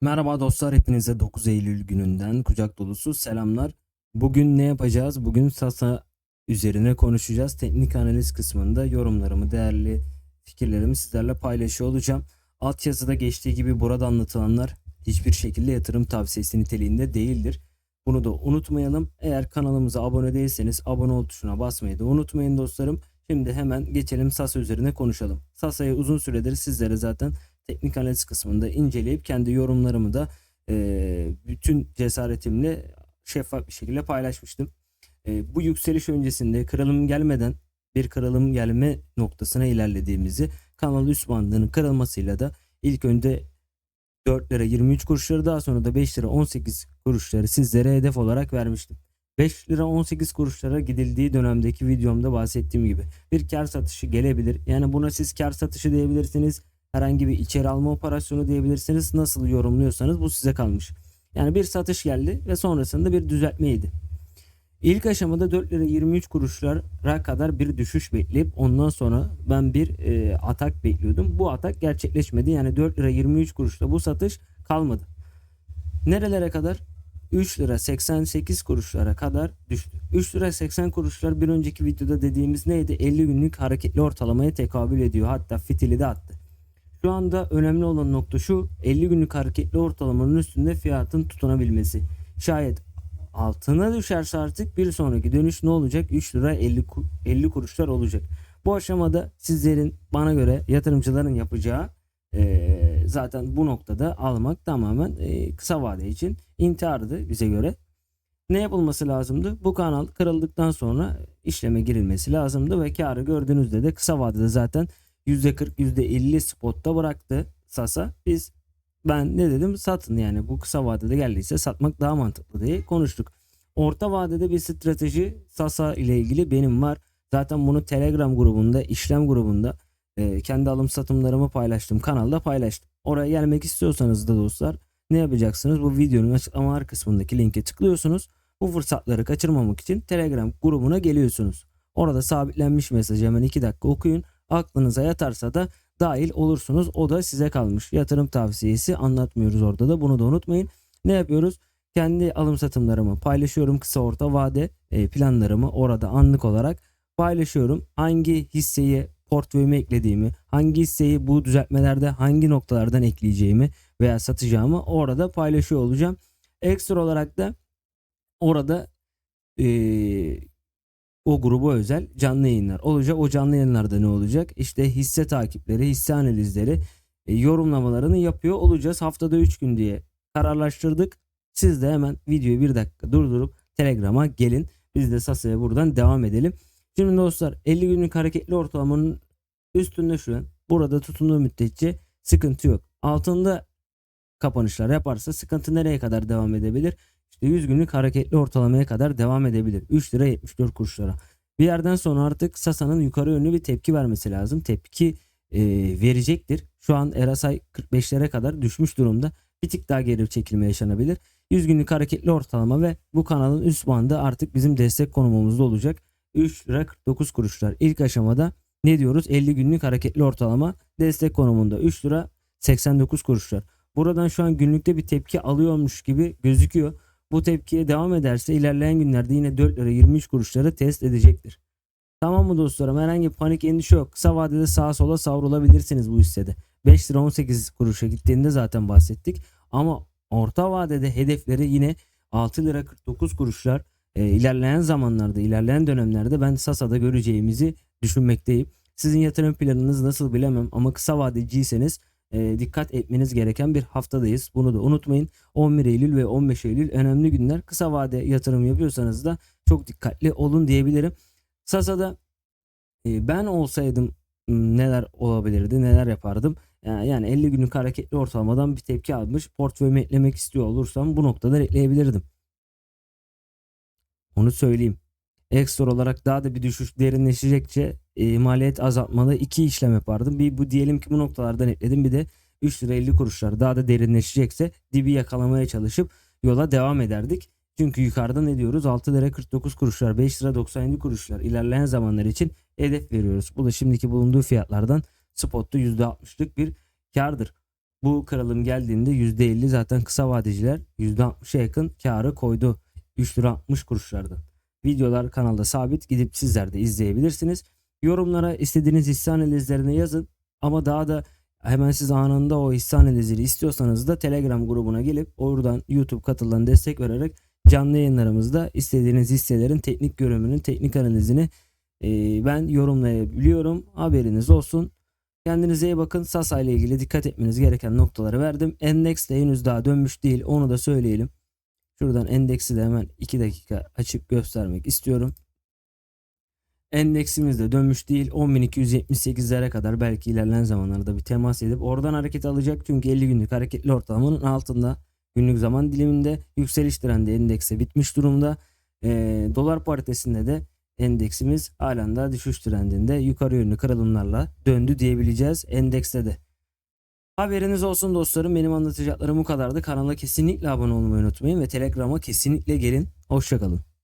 Merhaba dostlar, hepinize 9 Eylül gününden kucak dolusu selamlar. Bugün ne yapacağız? Bugün Sasa üzerine konuşacağız. Teknik analiz kısmında yorumlarımı, değerli fikirlerimi sizlerle paylaşıyor olacağım. Alt yazıda geçtiği gibi burada anlatılanlar hiçbir şekilde yatırım tavsiyesi niteliğinde değildir. Bunu da unutmayalım. Eğer kanalımıza abone değilseniz abone ol tuşuna basmayı da unutmayın dostlarım. Şimdi hemen geçelim Sasa üzerine konuşalım. Sasa'yı uzun süredir sizlere zaten teknik analiz kısmında inceleyip kendi yorumlarımı da e, bütün cesaretimle şeffaf bir şekilde paylaşmıştım. E, bu yükseliş öncesinde kırılım gelmeden bir kırılım gelme noktasına ilerlediğimizi kanal üst bandının kırılmasıyla da ilk önce 4 lira 23 kuruşları daha sonra da 5 lira 18 kuruşları sizlere hedef olarak vermiştim. 5 lira 18 kuruşlara gidildiği dönemdeki videomda bahsettiğim gibi bir kar satışı gelebilir. Yani buna siz kar satışı diyebilirsiniz herhangi bir içeri alma operasyonu diyebilirsiniz. Nasıl yorumluyorsanız bu size kalmış. Yani bir satış geldi ve sonrasında bir düzeltmeydi. İlk aşamada 4 lira 23 kuruşlara kadar bir düşüş bekleyip ondan sonra ben bir e, atak bekliyordum. Bu atak gerçekleşmedi. Yani 4 lira 23 kuruşta bu satış kalmadı. Nerelere kadar? 3 lira 88 kuruşlara kadar düştü. 3 lira 80 kuruşlar bir önceki videoda dediğimiz neydi? 50 günlük hareketli ortalamaya tekabül ediyor. Hatta fitili de attı. Şu anda önemli olan nokta şu 50 günlük hareketli ortalamanın üstünde fiyatın tutunabilmesi. Şayet altına düşerse artık bir sonraki dönüş ne olacak? 3 lira 50, 50 kuruşlar olacak. Bu aşamada sizlerin bana göre yatırımcıların yapacağı e, zaten bu noktada almak tamamen e, kısa vade için intihardı bize göre. Ne yapılması lazımdı? Bu kanal kırıldıktan sonra işleme girilmesi lazımdı ve karı gördüğünüzde de kısa vadede zaten %40 %50 spotta bıraktı Sasa. Biz ben ne dedim satın yani bu kısa vadede geldiyse satmak daha mantıklı diye konuştuk. Orta vadede bir strateji Sasa ile ilgili benim var. Zaten bunu Telegram grubunda, işlem grubunda e, kendi alım satımlarımı paylaştım. Kanalda paylaştım. Oraya gelmek istiyorsanız da dostlar ne yapacaksınız? Bu videonun açıklamalar kısmındaki linke tıklıyorsunuz. Bu fırsatları kaçırmamak için Telegram grubuna geliyorsunuz. Orada sabitlenmiş mesajı hemen 2 dakika okuyun aklınıza yatarsa da dahil olursunuz. O da size kalmış. Yatırım tavsiyesi anlatmıyoruz orada da bunu da unutmayın. Ne yapıyoruz? Kendi alım satımlarımı paylaşıyorum. Kısa orta vade e, planlarımı orada anlık olarak paylaşıyorum. Hangi hisseyi portföyüme eklediğimi, hangi hisseyi bu düzeltmelerde hangi noktalardan ekleyeceğimi veya satacağımı orada paylaşıyor olacağım. Ekstra olarak da orada e, o gruba özel canlı yayınlar olacak. O canlı yayınlarda ne olacak? İşte hisse takipleri, hisse analizleri, e, yorumlamalarını yapıyor olacağız. Haftada 3 gün diye kararlaştırdık. Siz de hemen videoyu bir dakika durdurup Telegram'a gelin. Biz de Sasa'ya buradan devam edelim. Şimdi dostlar 50 günlük hareketli ortalamanın üstünde şu an. Burada tutunduğu müddetçe sıkıntı yok. Altında kapanışlar yaparsa sıkıntı nereye kadar devam edebilir? İşte 100 günlük hareketli ortalamaya kadar devam edebilir. 3 lira 74 kuruşlara. Bir yerden sonra artık Sasa'nın yukarı yönlü bir tepki vermesi lazım. Tepki e, verecektir. Şu an Erasay 45'lere kadar düşmüş durumda. Bir tık daha geri çekilme yaşanabilir. 100 günlük hareketli ortalama ve bu kanalın üst bandı artık bizim destek konumumuzda olacak. 3 lira 49 kuruşlar. İlk aşamada ne diyoruz? 50 günlük hareketli ortalama destek konumunda 3 lira 89 kuruşlar. Buradan şu an günlükte bir tepki alıyormuş gibi gözüküyor bu tepkiye devam ederse ilerleyen günlerde yine 4 lira 23 kuruşları test edecektir. Tamam mı dostlarım herhangi panik endişe yok. Kısa vadede sağa sola savrulabilirsiniz bu hissede. 5 lira 18 kuruşa gittiğinde zaten bahsettik. Ama orta vadede hedefleri yine 6 lira 49 kuruşlar e, ilerleyen zamanlarda ilerleyen dönemlerde ben Sasa'da göreceğimizi düşünmekteyim. Sizin yatırım planınız nasıl bilemem ama kısa vadeciyseniz e, dikkat etmeniz gereken bir haftadayız. Bunu da unutmayın. 11 Eylül ve 15 Eylül önemli günler. Kısa vade yatırım yapıyorsanız da çok dikkatli olun diyebilirim. Sasa'da e, ben olsaydım neler olabilirdi, neler yapardım? Yani, yani 50 günlük hareketli ortalamadan bir tepki almış. Portföyümü eklemek istiyor olursam bu noktada ekleyebilirdim. Onu söyleyeyim. Ekstra olarak daha da bir düşüş derinleşecekçe e, maliyet azaltmalı iki işlem yapardım. Bir bu diyelim ki bu noktalardan ekledim bir de 3 lira 50 kuruşlar daha da derinleşecekse dibi yakalamaya çalışıp yola devam ederdik. Çünkü yukarıda ne diyoruz? 6 lira 49 kuruşlar, 5 lira 97 kuruşlar ilerleyen zamanlar için hedef veriyoruz. Bu da şimdiki bulunduğu fiyatlardan spotta %60'lık bir kardır. Bu kırılım geldiğinde %50 zaten kısa vadeciler %60'a yakın karı koydu. 3 lira 60 kuruşlardan. Videolar kanalda sabit gidip sizler de izleyebilirsiniz. Yorumlara istediğiniz hisse analizlerini yazın. Ama daha da hemen siz anında o hisse analizleri istiyorsanız da Telegram grubuna gelip oradan YouTube katıldan destek vererek canlı yayınlarımızda istediğiniz hisselerin teknik görünümünün teknik analizini e, ben yorumlayabiliyorum. Haberiniz olsun. Kendinize iyi bakın. Sasa ile ilgili dikkat etmeniz gereken noktaları verdim. Endeks de henüz daha dönmüş değil. Onu da söyleyelim. Şuradan endeksi de hemen 2 dakika açıp göstermek istiyorum. Endeksimiz de dönmüş değil. 10.278'lere kadar belki ilerleyen zamanlarda bir temas edip oradan hareket alacak. Çünkü 50 günlük hareketli ortalamanın altında günlük zaman diliminde yükseliş trendi endekse bitmiş durumda. Ee, dolar paritesinde de endeksimiz halen daha düşüş trendinde yukarı yönlü kırılımlarla döndü diyebileceğiz endekste de. Haberiniz olsun dostlarım benim anlatacaklarım bu kadardı. Kanala kesinlikle abone olmayı unutmayın ve Telegram'a kesinlikle gelin. Hoşçakalın.